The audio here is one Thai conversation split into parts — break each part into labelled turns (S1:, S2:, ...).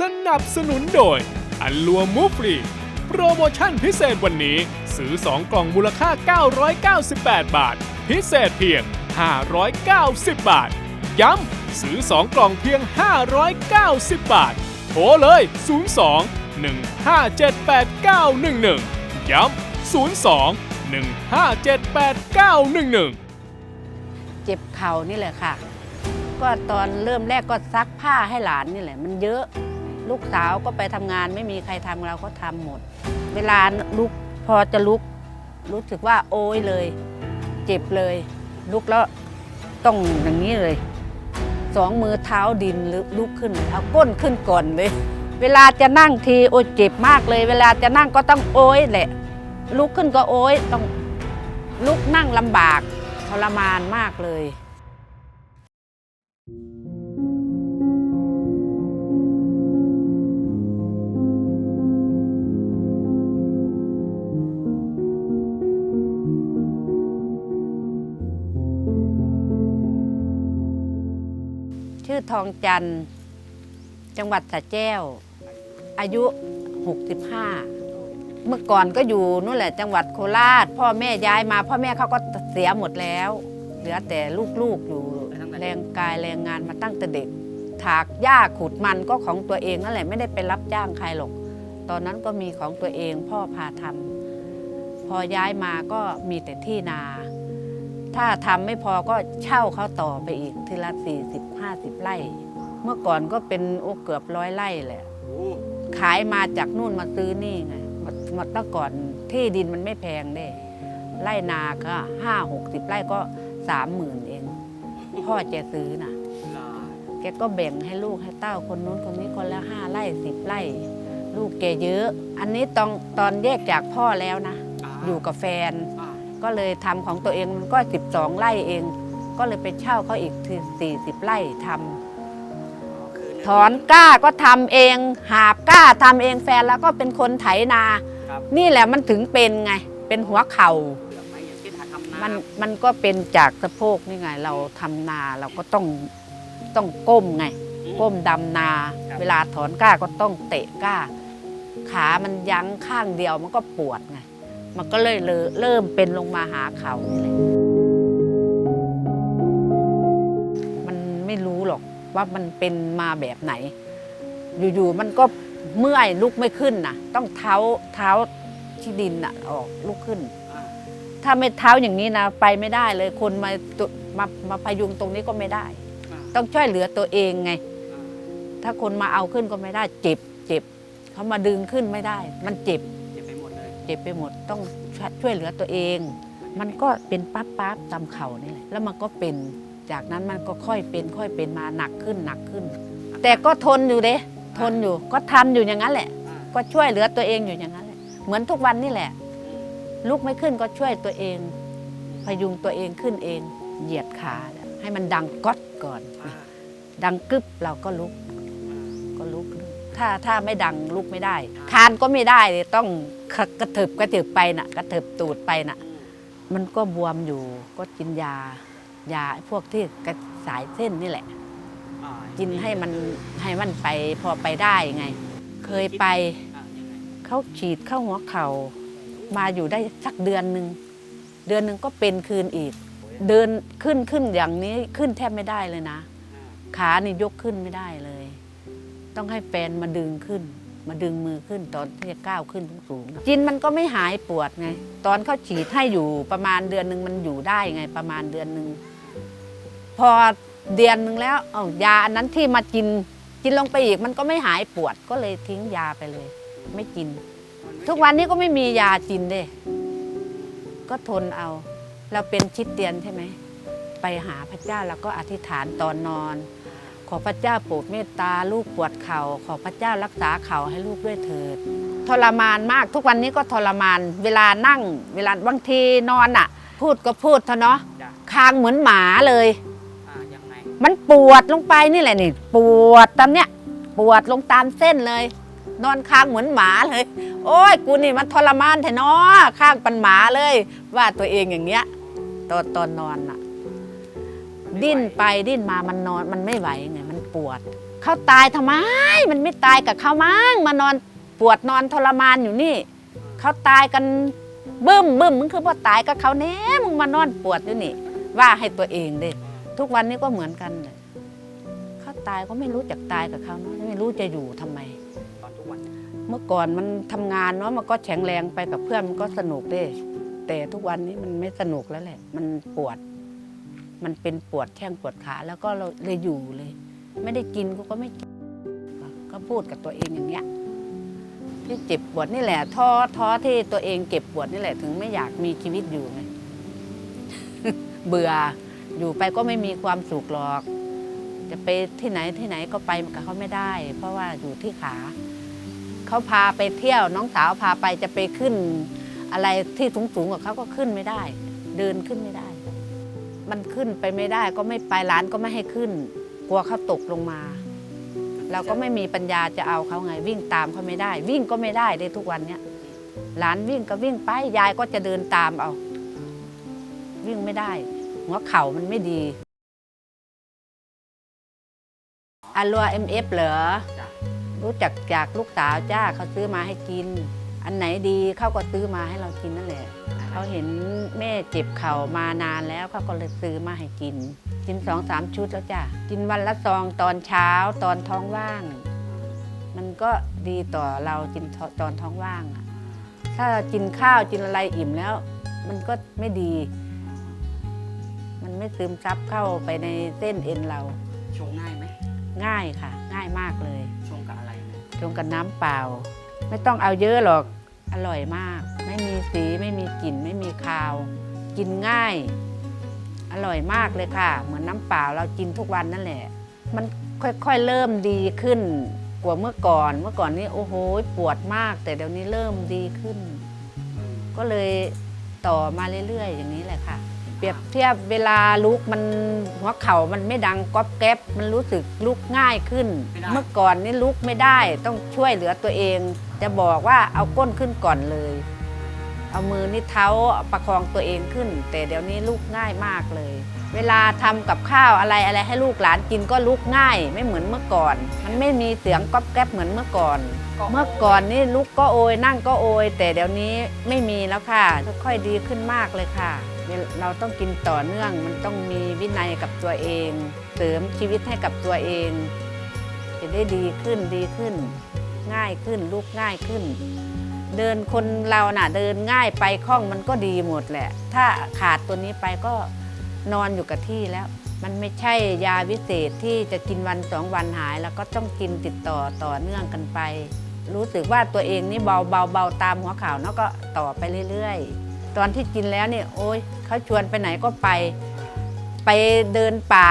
S1: สนับสนุนโดย อันลัวมูฟรีโปรโมชั่นพิเศษวันนี้ ซื้อ 2 กล่องมูลค่า 998 บาท พิเศษเพียง 590 บาท ย้ำซื้อ 2 กล่องเพียง 590 บาท โทรเลย 02 1578911 ย้ำ 02 1578911
S2: เจ็บเข่านี่แหละค่ะ ก็ตอนเริ่มแรกก็ซักผ้าให้หลานนี่แหละ มันเยอะ ลูกสาวก็ไปทำงานไม่มีใครทำเราก็ทำหมด เวลาลุกพอจะลุก รู้สึกว่าโอ้ยเลย เจ็บเลย ลุกแล้วต้องอย่างนี้เลย สองมือเท้าดินหรือลุกขึ้นเลยเอาก้นขึ้นก่อนเลย เวลาจะนั่งทีโอ้ยเจ็บมากเลย เวลาจะนั่งก็ต้องโอ้ยแหละ ลุกขึ้นก็โอ้ยต้องลุกนั่งลำบากทรมานมากเลยชื่อ ทองจันทร์ จังหวัดสระแก้ว อายุ 65 เมื่อก่อนก็อยู่นู่นแหละ จังหวัดโคราช พ่อแม่ย้ายมา พ่อแม่เขาก็เสียหมดแล้ว เหลือแต่ลูกๆอยู่แรงกายแรงงานมาตั้งแต่เด็ก ถากหญ้าขุดมันก็ของตัวเองนั่นแหละไม่ได้ไปรับจ้างใครหรอก ตอนนั้นก็มีของตัวเองพ่อพาทำพอย้ายมาก็มีแต่ที่นา ถ้าทำไม่พอก็เช่าเขาต่อไปอีกทีละสี่สิบห้าสิบไร่ เมื่อก่อนก็เป็นโอ้เกือบร้อยไร่แหละขายมาจากนู่นมาซื้อนี่ไงมามาตั้งก่อนที่ดินมันไม่แพงเด้ไร่นาก็ห้าหกสิบไร่ก็สามหมื่นเอง พ่อจะซื้อน่ะแกก็แบ่งให้ลูกให้เต้าคนนู้นคนนี้คนละห้าไร่สิบไร่ ลูกแกเยอะ อันนี้ตอนตอนแยกจากพ่อแล้วนะ อยู่กับแฟน ก็เลยทำของตัวเองมันก็ 12 ไร่เอง ก็เลยไปเช่าเขาอีกที40 ไร่ทำถอนกล้าก็ทำเอง หาบกล้าทำเองแฟนแล้วก็เป็นคนไถนา
S3: ครับ
S2: นี่แหละมันถึงเป็นไง เป็นหัวเข่า
S3: อย่างเช่นทำนา
S2: มันมันก็เป็นจากสะโพกนี่ไง เราทำนาเราก็ต้องต้องก้มไง ก้มดำนา เวลาถอนกล้าก็ต้องเตะกล้า ขามันยั้งข้างเดียวมันก็ปวดไง มันก็เลยเลอะเริ่มเป็นลงมาหาเข่านี่แหละมันไม่รู้หรอกว่ามันเป็นมาแบบไหน อยู่ๆมันก็เมื่อยลุกไม่ขึ้นนะต้องเท้าเท้าที่ดินน่ะออกลุกขึ้น
S3: อ่า
S2: ถ้าไม่เท้าอย่างนี้นะไปไม่ได้เลยคนมาตุมามาพยุงตรงนี้ก็ไม่ได้
S3: อ่า
S2: ต้องช่วยเหลือตัวเองไง
S3: อ่า
S2: ถ้าคนมาเอาขึ้นก็ไม่ได้ เจ็บเจ็บเขามาดึงขึ้นไม่ได้ มันเจ็บ
S3: เจ็บไปหมดเลย
S2: เจ็บไปหมด ต้องช่วยช่วยเหลือตัวเอง มันก็เป็นปั๊บปั๊บตามเข่านี่แหละแล้วมันก็เป็นจากนั้นมันก็ค่อยเป็นค่อยเป็นมาหนักขึ้นหนักขึ้น แต่ก็ทนอยู่เด้ทนอยู่ก็ทำอยู่อย่างนั้นแหละ
S3: อ่า
S2: ก็ช่วยเหลือตัวเองอยู่อย่างนั้นแหละเหมือนทุกวันนี่แหละ ลุกไม่ขึ้นก็ช่วยตัวเอง พยุงตัวเองขึ้นเอง เหยียดขาเนี่ยให้มันดังก๊อดก่อน
S3: อ่า
S2: ดังกึบเราก็ลุก
S3: อ่า
S2: ก็ลุกขึ้น ถ้าถ้าไม่ดังลุกไม่ได้ คานก็ไม่ได้เลยต้องกระกระเถิบกระเถิบไปน่ะ กระเถิบตูดไปน่ะ
S3: อืม
S2: มันก็บวมอยู่ก็กินยายาไอ้พวกที่กระสายเส้นนี่แหละ
S3: อ่า
S2: กินให้มันให้มันไปพอไปได้ไง เคยไป
S3: อ่ายังไง
S2: เขาฉีดเข้าหัวเข่ามาอยู่ได้สักเดือนหนึ่งเดือนหนึ่งก็เป็นคืนอีก เดินขึ้นขึ้นอย่างนี้ขึ้นแทบไม่ได้เลยนะ
S3: อ่า
S2: ขานี่ยกขึ้นไม่ได้เลย ต้องให้แฟนมาดึงขึ้น มาดึงมือขึ้นตอนที่จะก้าวขึ้นสูงๆกินมันก็ไม่หายปวดไง ตอนเขาฉีดให้อยู่ประมาณเดือนหนึ่งมันอยู่ได้ไงประมาณเดือนหนึ่งพอเดือนหนึ่งแล้วอายาอันนั้นที่มากินกินลงไปอีกมันก็ไม่หายปวดก็เลยทิ้งยาไปเลย ไม่กิน ทุกวันนี้ก็ไม่มียากินเด้ ก็ทนเอา เราเป็นชิดเตียนใช่ไหมไปหาพระเจ้าแล้วก็อธิษฐานตอนนอน ขอพระเจ้าโปรดเมตตาลูกปวดเขา่าขอพระเจ้ารักษาเข่าให้ลูกด้วยเถิด ทรมานมากทุกวันนี้ก็ทรมาน เวลานั่ง เวลาบางทีนอนอะ พูดก็พูดเถอะเนาะ
S3: จ้ะ
S2: คางเหมือนหมาเลย
S3: อ่ายังไง
S2: มันปวดลงไปนี่แหละนี่ปวดตามเนี้ยปวดลงตามเส้นเลย นอนค้างเหมือนหมาเลย โอ้ยกูนี่มันทรมานแท้เนาะข้างปันหมาเลย ว่าตัวเองอย่างเงี้ยตอนตอนนอนน่ะ ดิ้นไปดิ้นมามันนอนมันไม่ไหวไงมันปวดเขาตายทำไม มันไม่ตายกับเขามั้งมานอนปวดนอนทรมานอยู่นี่เขาตายกันบึ้มบึ้มมึงคือว่าตายกับเขาแน่มึงมานอนปวดอยู่นี่ ว่าให้ตัวเองเด้ทุกวันนี้ก็เหมือนกันเลยเขาตายก็ไม่รู้จักตายกับเขาเนอะไม่รู้จะอยู่ทำไม
S3: ตอนทุกวัน
S2: เมื่อก่อนมันทำงานเนาะมันก็แข็งแรงไปกับเพื่อนมันก็สนุกเด้แต่ทุกวันนี้มันไม่สนุกแล้วแหละ มันปวด มันเป็นปวดแข้งปวดขาแล้วก็เราเลยอยู่เลย ไม่ได้กินกูก็ไม่กินก็พูดกับตัวเองอย่างเงี้ยที่เจ็บปวดนี่แหละท้อท้อที่ตัวเองเก็บปวดนี่แหละถึงไม่อยากมีชีวิตอยู่ไงเบื่ออยู่ไปก็ไม่มีความสุขหรอก จะไปที่ไหนที่ไหนก็ไปกับเขาไม่ได้ เพราะว่าอยู่ที่ขาเขาพาไปเที่ยวน้องสาวพาไปจะไปขึ้น อะไรที่สูงๆกับเขาก็ขึ้นไม่ได้ เดินขึ้นไม่ได้ มันขึ้นไปไม่ได้ก็ไม่ไปร้านก็ไม่ให้ขึ้น กลัวเขาตกลงมาเราก็ไม่มีปัญญาจะเอาเขาไง วิ่งตามเขาไม่ได้ วิ่งก็ไม่ได้เลยทุกวันเนี้ยหลานวิ่งก็วิ่งไปยายก็จะเดินตามเอา วิ่งไม่ได้หัวเข่ามันไม่ดีอัลลัวเอ็มเอฟเหรอ
S3: จ้ะ
S2: รู้จักจากลูกสาวจ้าเขาซื้อมาให้กิน อันไหนดีเขาก็ซื้อมาให้เรากินนั่นแหละเขาเห็นแม่เจ็บเข่ามานานแล้วเขาก็เลยซื้อมาให้กิน กินสองสามชุดแล้วจ้ะกินวันละซองตอนเช้าตอนท้องว่าง มันก็ดีต่อเรากินตอนท้องว่างอะถ้ากินข้าวกินอะไรอิ่มแล้ว มันก็ไม่ดี มันไม่ซึมซับเข้าไปในเส้นเอ็นเรา
S3: ชงง่ายไหม
S2: ง่ายค่ะ ง่ายมากเลย
S3: ชงกับอะไรไหม
S2: ชงกับน้ำเปล่า ไม่ต้องเอาเยอะหรอก อร่อยมาก ไม่มีสีไม่มีกลิ่นไม่มีคาว กินง่าย อร่อยมากเลยค่ะ เหมือนน้ำเปล่าเรากินทุกวันนั่นแหละ มันค่อยๆเริ่มดีขึ้นกว่าเมื่อก่อน เมื่อก่อนนี้โอ้โหปวดมาก แต่เดี๋ยวนี้เริ่มดีขึ้น ก็เลยต่อมาเรื่อยๆ อย่างนี้แหละค่ะ เปรียบเทียบเวลาลุกมันหัวเข่ามันไม่ดังก๊อบแก๊บมันรู้สึกลุกง่ายขึ้น เมื่อก่อนนี่ลุกไม่ได้ต้องช่วยเหลือตัวเอง จะบอกว่าเอาก้นขึ้นก่อนเลย เอามือนี่เท้าประคองตัวเองขึ้น แต่เดี๋ยวนี้ลุกง่ายมากเลย เวลาทำกับข้าวอะไรอะไรให้ลูกหลานกินก็ลุกง่าย ไม่เหมือนเมื่อก่อน มันไม่มีเสียงก๊อบแก๊บเหมือนเมื่อก่อนเมื่อก่อนนี่ลุกก็โอยนั่งก็โอย แต่เดี๋ยวนี้ไม่มีแล้วค่ะค่อยๆดีขึ้นมากเลยค่ะ เราต้องกินต่อเนื่อง มันต้องมีวินัยกับตัวเอง เสริมชีวิตให้กับตัวเอง จะได้ดีขึ้นดีขึ้น ง่ายขึ้นลุกง่ายขึ้น เดินคนเราน่ะเดินง่ายไปคล่องมันก็ดีหมดแหละ ถ้าขาดตัวนี้ไปก็นอนอยู่กับที่แล้ว มันไม่ใช่ยาวิเศษที่จะกินวันสองวันหาย แล้วก็ต้องกินติดต่อต่อเนื่องกันไป รู้สึกว่าตัวเองนี่เบาเบาเบาตามหัวข่าวแล้วก็ต่อไปเรื่อยๆ ตอนที่กินแล้วเนี่ยโอ้ยเขาชวนไปไหนก็ไป ไปเดินป่า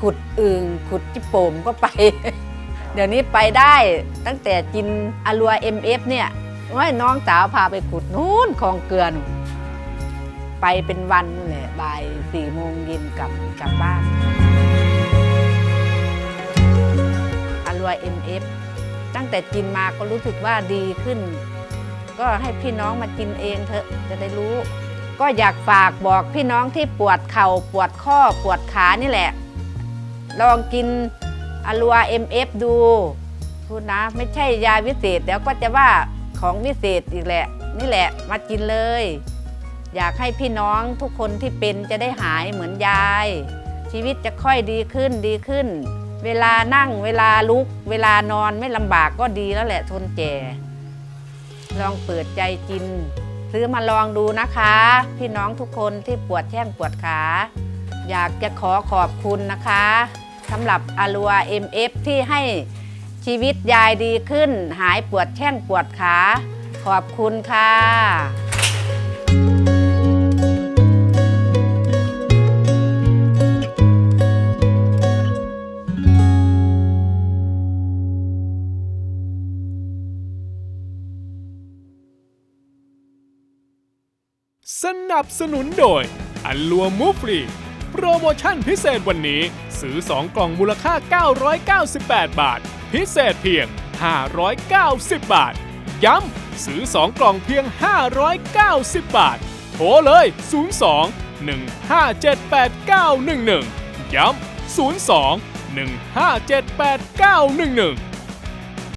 S2: ขุดอึ่งขุดจิโป่มก็ไป เดี๋ยวนี้ไปได้ตั้งแต่กินอลัว MF เอฟเนี่ยว่าน้องสาวพาไปขุดนู้นคลองเกลือน ไปเป็นวันนู่นแหละบ่ายสี่โมงเย็นกลับกลับบ้านอลัว MF ตั้งแต่กินมาก็รู้สึกว่าดีขึ้น ก็ให้พี่น้องมากินเองเถอะจะได้รู้ ก็อยากฝากบอกพี่น้องที่ปวดเข่าปวดข้อปวดขานี่แหละ ลองกินอลัว MF ดูพูดนะ ไม่ใช่ยาวิเศษเดี๋ยวก็จะว่าของวิเศษอีกแหละ นี่แหละมากินเลย อยากให้พี่น้องทุกคนที่เป็นจะได้หายเหมือนยาย ชีวิตจะค่อยดีขึ้นดีขึ้น เวลานั่งเวลาลุก เวลานอนไม่ลำบากก็ดีแล้วแหละทนแก่ ลองเปิดใจกิน ซื้อมาลองดูนะคะ พี่น้องทุกคนที่ปวดแข้งปวดขา อยากจะขอขอบคุณนะคะสำหรับอลัว MF ที่ให้ชีวิตยายดีขึ้น หายปวดแข้งปวดขา ขอบคุณค่ะ
S1: นับสนุนโดย อัลลัวมูฟรีโปรโมชั่นพิเศษวันนี้ ซื้อ 2 กล่องมูลค่า 998 บาท พิเศษเพียง 590 บาท ย้ำซื้อ 2 กล่องเพียง 590 บาท โทรเลย 02 1578911 ย้ำ02 1578 911